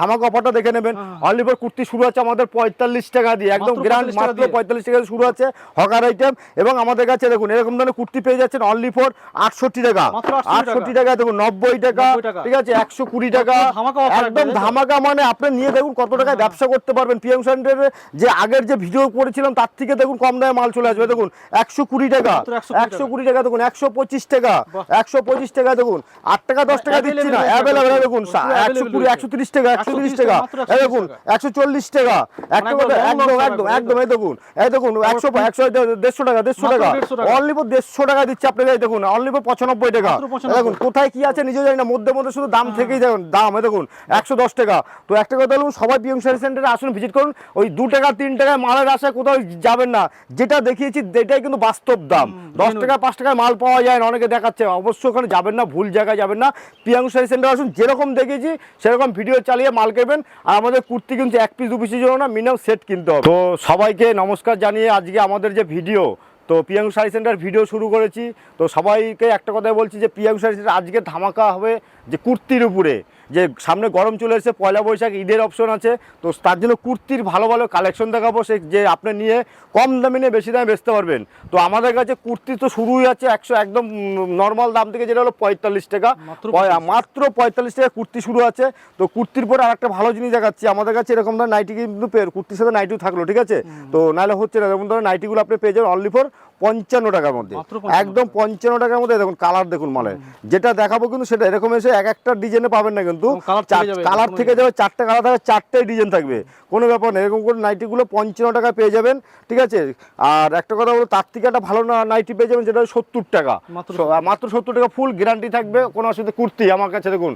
ধামাকা অফারটা দেখে নেবেন। অনলি ফর কুর্তি শুরু আছে আমাদের পঁয়তাল্লিশ টাকা দিয়ে একদম গ্রান্ড মাত্র পঁয়তাল্লিশ টাকা শুরু আছে হকার আইটেম এবং আমাদের কাছে দেখুন এরকম ধরনের কুর্তি পেয়ে যাচ্ছেন অনলি ফর আটষট্টি টাকা। আটষট্টি টাকা। দেখুন নব্বই টাকা ঠিক আছে একশো কুড়ি টাকা। মাত্র ধামাকা offer একদম একদম, তাই তো? ধামাকা মানে আপনি নিয়ে দেখুন কত টাকায় ব্যবসা করতে পারবেন। পিএম সেন্টারে যে আগের যে ভিডিও করেছিলাম তার থেকে দেখুন কম দামে মাল চলে আসবে। দেখুন একশো কুড়ি টাকা। একশো কুড়ি টাকা। দেখুন একশো পঁচিশ টাকা। একশো পঁচিশ টাকা দেখুন আট টাকা দশ টাকা দিচ্ছি না। অ্যাভেলেবেল দেখুন একশো কুড়ি একশো তিরিশ টাকা। একশো তিরিশ টাকা। এই দেখুন একশো চল্লিশ টাকা। একদম একদম একদম এই দেখুন এই দেখুন একশো একশো দেড়শো টাকা দেড়শো টাকা। 150 অনলি ফর দেড়শো টাকা দিচ্ছে আপনাকে এই দেখুন অনলি ফর পঁচানব্বই টাকা। মাত্র 95 এই দেখুন কোথায় কি আছে জানি না মধ্যে মধ্যে শুধু দাম হ্যাঁ। থেকেই দেখুন দাম এই দেখুন একশো দশ টাকা। তো একটা কথা বলুন সবাই পিএম সার্ভিস সেন্টারে আসুন ভিজিট করুন ওই দু টাকা তিন টাকায় মালের আশায় কোথাও যাবেন না। যেটা দেখিয়েছি এটাই কিন্তু বাস্তব দাম। দশ টাকা পাঁচ টাকায় মাল পাওয়া যায় না অনেকে দেখাচ্ছে। অবশ্যই ওখানে যাবেন না ভুল জায়গায় যাবেন না। পিয়াং সার্ভিস সেন্টার আসুন যেরকম দেখেছি সেরকম ভিডিও চালিয়ে মাল কেবেন আর আমাদের কুর্তি কিন্তু এক পিস দু পিসের জন্য না মিনিমাম সেট কিনতে হবে। তো সবাইকে নমস্কার জানিয়ে আজকে আমাদের যে ভিডিও, তো পিয়াং শাড়ি সেন্টার ভিডিও শুরু করেছি। তো সবাইকে একটা কথাই বলছি যে পিয়াং শাড়ি সেন্টার আজকে ধামাকা হবে যে কুর্তির উপরে। যে সামনে গরম চলে এসেছে পয়লা বৈশাখ ঈদের অপশন আছে। তো তার জন্য কুর্তির ভালো ভালো কালেকশন দেখাবো সে যে আপনি নিয়ে কম দামে নিয়ে বেশি দামে বেচতে পারবেন। তো আমাদের কাছে কুর্তি তো শুরুই আছে একশো একদম নর্মাল দাম থেকে যেটা হলো পঁয়তাল্লিশ টাকা। মাত্র পঁয়তাল্লিশ টাকা। কুর্তি শুরু আছে। তো কুর্তির পরে আরেকটা ভালো জিনিস দেখাচ্ছি আমাদের কাছে এরকম ধরনের নাইটি কিন্তু কুর্তির সাথে নাইটিও থাকল ঠিক আছে? তো নাহলে হচ্ছে না এরকম ধরনের নাইটিগুলো আপনি পেয়ে যাবেন অনলি ফর পঞ্চান্ন টাকার মধ্যে। একদম পঞ্চান্ন টাকার মধ্যে দেখুন কালার দেখুন মালের যেটা দেখাবো কিন্তু সেটা এরকম এসে এক একটা ডিজাইনে পাবেন না কিন্তু। কালার থেকে যাবে চারটে কালার থাকবে চারটেই ডিজাইন থাকবে। কোনো ব্যাপার না এরকম করে নাইটিগুলো পঞ্চান্ন টাকা পেয়ে যাবেন ঠিক আছে? আর একটা কথা বলো তার থেকে একটা ভালো না- নাইটি পেয়ে যাবেন যেটা সত্তর টাকা। মাত্র মাত্র সত্তর টাকা ফুল গ্যারান্টি থাকবে কোনো অসুবিধা কুর্তি আমার কাছে দেখুন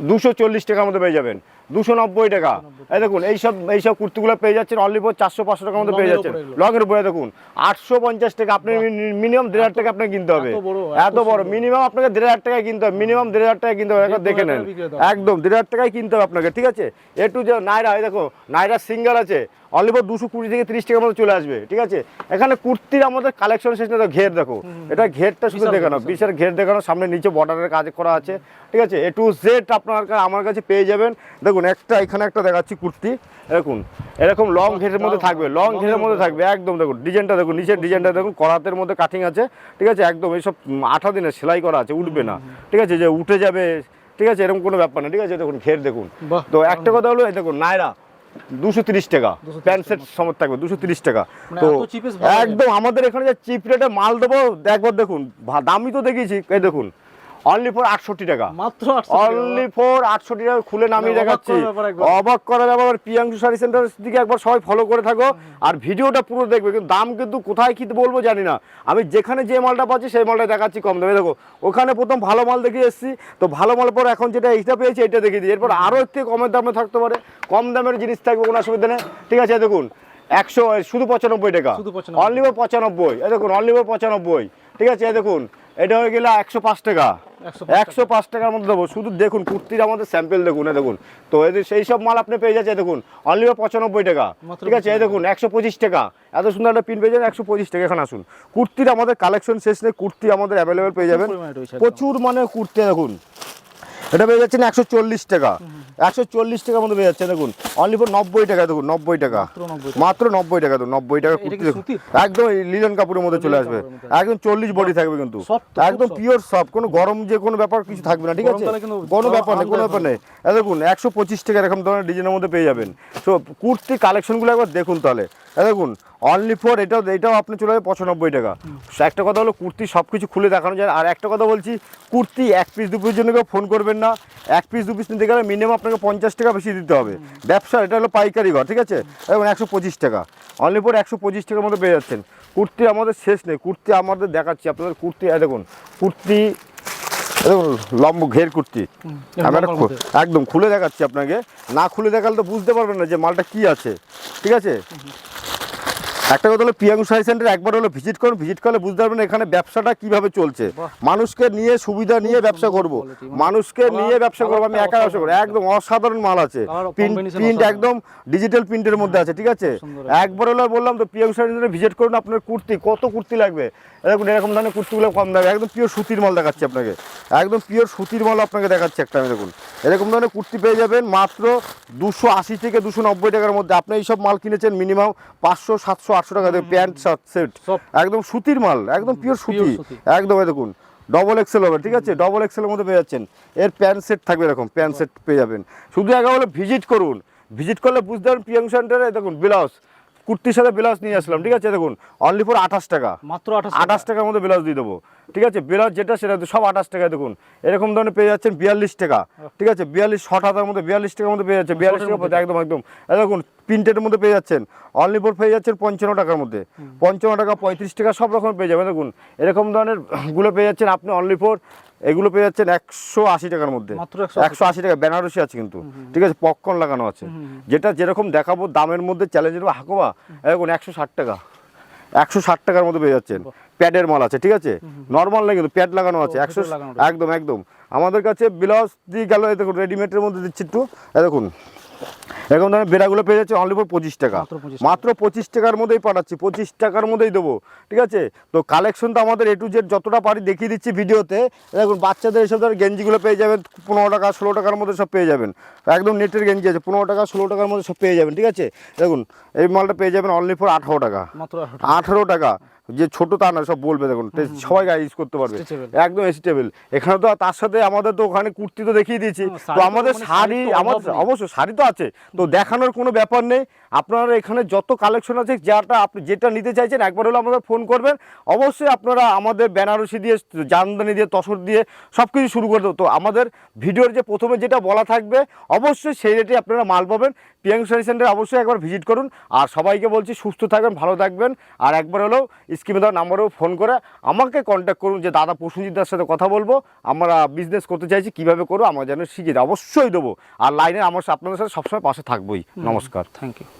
দুশো চল্লিশ টাকার মধ্যে পেয়ে যাবেন। দুশো নব্বই টাকা। এই দেখুন এইসব এইসব কুর্তিগুলো পেয়ে যাচ্ছেন অনলি পর চারশো পাঁচশো টাকার মধ্যে পেয়ে যাচ্ছেন। উপরে লং এর উপরে দেখুন আটশো পঞ্চাশ টাকা আপনি মিনিমাম দেড় হাজার টাকা আপনাকে কিনতে হবে। এত বড়। মিনিমাম আপনাকে দেড় হাজার টাকায় কিনতে হবে মিনিমাম দেড় হাজার টাকায় কিনতে হবে একবার দেখে নেন। একদম দেড় হাজার টাকায় কিনতে হবে আপনাকে ঠিক আছে? এ টু যে নাইরা এই দেখো নাইরা সিঙ্গেল আছে। অনলি ফর দুশো কুড়ি থেকে তিরিশ টাকার মধ্যে চলে আসবে ঠিক আছে? এখানে কুর্তির আমাদের কালেকশন শেষ না ঘের দেখো। এটা ঘেরটা শুধু দেখানো বিশাল। বিশাল ঘের দেখানো সামনে নিচে বর্ডারের কাজ করা আছে ঠিক আছে? এ টু জেড আপনার আমার কাছে পেয়ে যাবেন। দেখুন একটা এখানে একটা দেখাচ্ছি কুর্তি দেখুন এরকম লং ঘেরের মধ্যে থাকবে লং ঘেরের মধ্যে থাকবে একদম দেখুন ডিজাইনটা দেখুন নিচের ডিজাইনটা দেখুন করাতের মধ্যে কাটিং আছে ঠিক আছে? একদম এইসব আঠা দিনে সেলাই করা আছে উঠবে না ঠিক আছে? যে উঠে যাবে ঠিক আছে? এরকম কোনো ব্যাপার না ঠিক আছে? দেখুন ঘের দেখুন। তো একটা কথা হলো এই দেখুন নাইরা দুশো তিরিশ টাকা। 230 প্যান্ট সেট সমত থাকবে দুশো তিরিশ টাকা। মানে তো একদম আমাদের এখানে যে চিপ রেটে মাল দেবো একবার দেখুন দামি দামই তো দেখিয়েছি এই দেখুন। অনলি ফর আটষট্টি টাকা। মাত্র অনলি ফর আটষট্টি টাকা খুলে নামিয়ে অবাক দেখাচ্ছি। অবাক করা ব্যাপার পিয়াংশু শাড়ি সেন্টার দিকে একবার সবাই ফলো করে থাকো। আর ভিডিওটা পুরো দেখবে কিন্তু দাম কিন্তু কোথায় কি বলব জানি না। আমি যেখানে যে মালটা পাচ্ছি সেই মালটা দেখাচ্ছি কম দামে। দেখো ওখানে প্রথম ভালো মাল দেখে এসেছি। তো ভালো মাল পর এখন যেটা এইটা পেয়েছি এটা দেখিয়ে দিই। এরপর আরও একটু কমের দামে থাকতে পারে। কম দামের জিনিস থাকবে কোনো অসুবিধা নেই। ঠিক আছে দেখুন। একশো শুধু পঁচানব্বই টাকা। শুধু 95 অনলি পঁচানব্বই। এই দেখুন অনলি পঁচানব্বই। ঠিক আছে এই দেখুন এটা হয়ে গেলে একশো পাঁচ টাকা। একশো পাঁচ টাকার মধ্যে দেবো। শুধু দেখুন কুর্তির আমাদের স্যাম্পেল দেখুন এই দেখুন। তো এদের সেই সব মাল আপনি পেয়ে যাচ্ছে দেখুন অনলি পঁচানব্বই টাকা। ঠিক আছে এই দেখুন একশো পঁচিশ টাকা। এত সুন্দর একটা পিন পেয়ে যাবেন একশো পঁচিশ টাকা। এখানে আসুন। কুর্তির আমাদের কালেকশন শেষ নেই কুর্তি আমাদের অ্যাভেলেবেল পেয়ে যাবেন। প্রচুর মানে কুর্তি দেখুন। এটা পেয়ে যাচ্ছেন একশো চল্লিশ টাকা। একশো চল্লিশ টাকার মধ্যে পেয়ে যাচ্ছে দেখুন। অনলি ফর নব্বই টাকা দেখুন নব্বই টাকা। মাত্র 90 টাকা। মাত্র নব্বই টাকা দেখুন নব্বই টাকা কুর্তি দেখুন। একদম এই লিলন কাপড়ের মধ্যে চলে আসবে। একদম চল্লিশ বডি থাকবে কিন্তু। একদম পিওর সব কোনো গরম যে কোনো ব্যাপার কিছু থাকবে না ঠিক আছে? কোনো ব্যাপার নেই কোনো ব্যাপার নেই। দেখুন একশো পঁচিশ টাকা এরকম ধরনের ডিজাইনের মধ্যে পেয়ে যাবেন। তো কুর্তি কালেকশনগুলো একবার দেখুন তাহলে। দেখুন অনলি ফোর এটাও এটাও আপনি চলে যাবে পঁচানব্বই টাকা। একটা কথা হলো কুর্তি সব কিছু খুলে দেখানো যায় আর একটা কথা বলছি কুর্তি এক পিস দু পিস জন্য কেউ ফোন করবেন না। এক পিস দু পিস নিতে গেলে মিনিমাম আপনাকে পঞ্চাশ টাকা বেশি দিতে হবে। ব্যবসা এটা হলো পাইকারি ঘর ঠিক আছে? এবং একশো পঁচিশ টাকা। অনলি ফোর একশো পঁচিশ টাকার মধ্যে পেয়ে যাচ্ছেন। কুর্তি আমাদের শেষ নেই। কুর্তি আমাদের দেখাচ্ছি আপনাদের। কুর্তি দেখুন কুর্তি দেখুন লম্ব ঘের কুর্তি। আমি। একদম খুলে দেখাচ্ছি আপনাকে। না খুলে দেখালে তো বুঝতে পারবেন না যে মালটা কি আছে। ঠিক আছে? একটা কথা হলো পিয়াং শাড়ি সেন্টার একবার হলো ভিজিট করুন ভিজিট করলে বুঝতে পারবেন এখানে ব্যবসাটা কীভাবে চলছে। মানুষকে নিয়ে সুবিধা নিয়ে ব্যবসা করব। মানে মানুষকে নিয়ে ব্যবসা করব আমি একা ব্যবসা করব। একদম অসাধারণ মাল আছে। প্রিন্ট। একদম ডিজিটাল প্রিন্টের মধ্যে আছে ঠিক আছে? একবার হলো বললাম তো পিয়াং শাড়ি সেন্টারে ভিজিট করুন আপনার কুর্তি কত কুর্তি লাগবে? এরকম এরকম ধরনের কুর্তিগুলো কম দামে একদম পিওর সুতির মাল দেখাচ্ছি আপনাকে। একদম পিওর সুতির মাল আপনাকে দেখাচ্ছি একটা আমি দেখুন। এরকম ধরনের কুর্তি পেয়ে যাবেন মাত্র দুশো আশি থেকে দুশো নব্বই টাকার মধ্যে। আপনি এইসব মাল কিনেছেন মিনিমাম পাঁচশো সাতশো আটশো টাকা দেবে প্যান্ট শার্ট সেট। একদম সুতির মাল একদম পিওর সুতি। একদম দেখুন ডবল এক্সেল হবে ঠিক আছে? ডবল এক্সেলের মধ্যে পেয়ে যাচ্ছেন। এর প্যান্ট সেট থাকবে এরকম প্যান্ট সেট পেয়ে যাবেন। শুধু একা হলে ভিজিট করুন। ভিজিট করলে বুঝতে পারবেন পিএম সেন্টারে দেখুন ব্লাউজ কুর্তির সাথে ব্লাউজ নিয়ে আসলাম ঠিক আছে? দেখুন অনলি ফর আঠাশ টাকা। মাত্র আঠাশ আঠাশ টাকার মধ্যে ব্লাউজ দিয়ে দেবো ঠিক আছে? ব্লাউজ যেটা সেটা সব আঠাশ টাকায় দেখুন। এরকম ধরনের পেয়ে যাচ্ছেন বিয়াল্লিশ টাকা ঠিক আছে? বিয়াল্লিশ শর্ট হাতার মধ্যে বিয়াল্লিশ টাকার মধ্যে পেয়ে যাচ্ছে বিয়াল্লিশ টাকা মধ্যে। একদম একদম। দেখুন প্রিন্টের মধ্যে পেয়ে যাচ্ছেন অনলি ফর পেয়ে যাচ্ছেন পঞ্চান্ন টাকার মধ্যে। পঞ্চান্ন টাকা পঁয়ত্রিশ টাকা সব রকম পেয়ে যাবেন দেখুন। এরকম ধরনেরগুলো পেয়ে যাচ্ছেন আপনি অনলি ফর এগুলো পেয়ে যাচ্ছেন একশো আশি টাকার মধ্যে। একশো আশি টাকা। বেনারসি আছে কিন্তু। ঠিক আছে পপকর্ন লাগানো আছে। যেটা যেরকম দেখাবো দামের মধ্যে চ্যালেঞ্জের হাকুবা দেখুন একশো ষাট টাকা। একশো ষাট টাকার মধ্যে পেয়ে যাচ্ছেন। প্যাডের মাল আছে ঠিক আছে? নর্মাল নেই কিন্তু প্যাড লাগানো আছে। একশো একদম একদম। আমাদের কাছে ব্লাউজ দিয়ে গেল এ দেখুন রেডিমেডের মধ্যে দিচ্ছি একটু। দেখুন এরকম ধরনের বেড়াগুলো পেয়ে যাচ্ছে অনলি ফর পঁচিশ টাকা। মাত্র পঁচিশ টাকার মধ্যেই পাঠাচ্ছি পঁচিশ টাকার মধ্যেই দেবো ঠিক আছে? তো কালেকশন তো আমাদের এ টু জেড যতটা পারি দেখিয়ে দিচ্ছি ভিডিওতে। দেখুন বাচ্চাদের এসব ধরনের গেঞ্জিগুলো পেয়ে যাবেন পনেরো টাকা ষোলো টাকার মধ্যে সব পেয়ে যাবেন। একদম নেটের গেঞ্জি আছে পনেরো টাকা ষোলো টাকার মধ্যে সব পেয়ে যাবেন ঠিক আছে? দেখুন এই মালটা পেয়ে যাবেন অনলি ফর আঠারো টাকা। আঠারো টাকা। যে ছোট তা না সব বলবে দেখুন সবাই গায়ে ইউজ করতে পারবে। একদম স্টেবল এখানে তো তার সাথে আমাদের তো ওখানে কুর্তি তো দেখিয়ে দিয়েছি। তো আমাদের মানে শাড়ি আমাদের অবশ্য অবশ্যই শাড়ি তো আছে। তো দেখানোর কোনো ব্যাপার নেই। আপনারা এখানে যত কালেকশন আছে যাটা আপনি যেটা নিতে চাইছেন একবার হলে আমাদের ফোন করবেন। অবশ্যই আপনারা আমাদের বেনারসি দিয়ে জামদানি দিয়ে তসর দিয়ে সব কিছু শুরু করে দেবো। তো আমাদের ভিডিওর যে প্রথমে যেটা বলা থাকবে অবশ্যই সেই রেটে আপনারা মাল পাবেন। পিয়াং শাড়ি সেন্টার অবশ্যই একবার ভিজিট করুন। আর সবাইকে বলছি সুস্থ থাকবেন ভালো থাকবেন। আর একবার হলেও স্ক্রিনে দেওয়ার নাম্বারেও ফোন করে আমাকে কন্ট্যাক্ট করুন যে দাদা প্রসূজিতার সাথে কথা বলব। আমরা বিজনেস করতে চাইছি কীভাবে করব আমার যেন শিখিয়ে অবশ্যই দেবো। আর লাইনে আমার আপনাদের সাথে সবসময় পাশে থাকবোই। নমস্কার। Thank you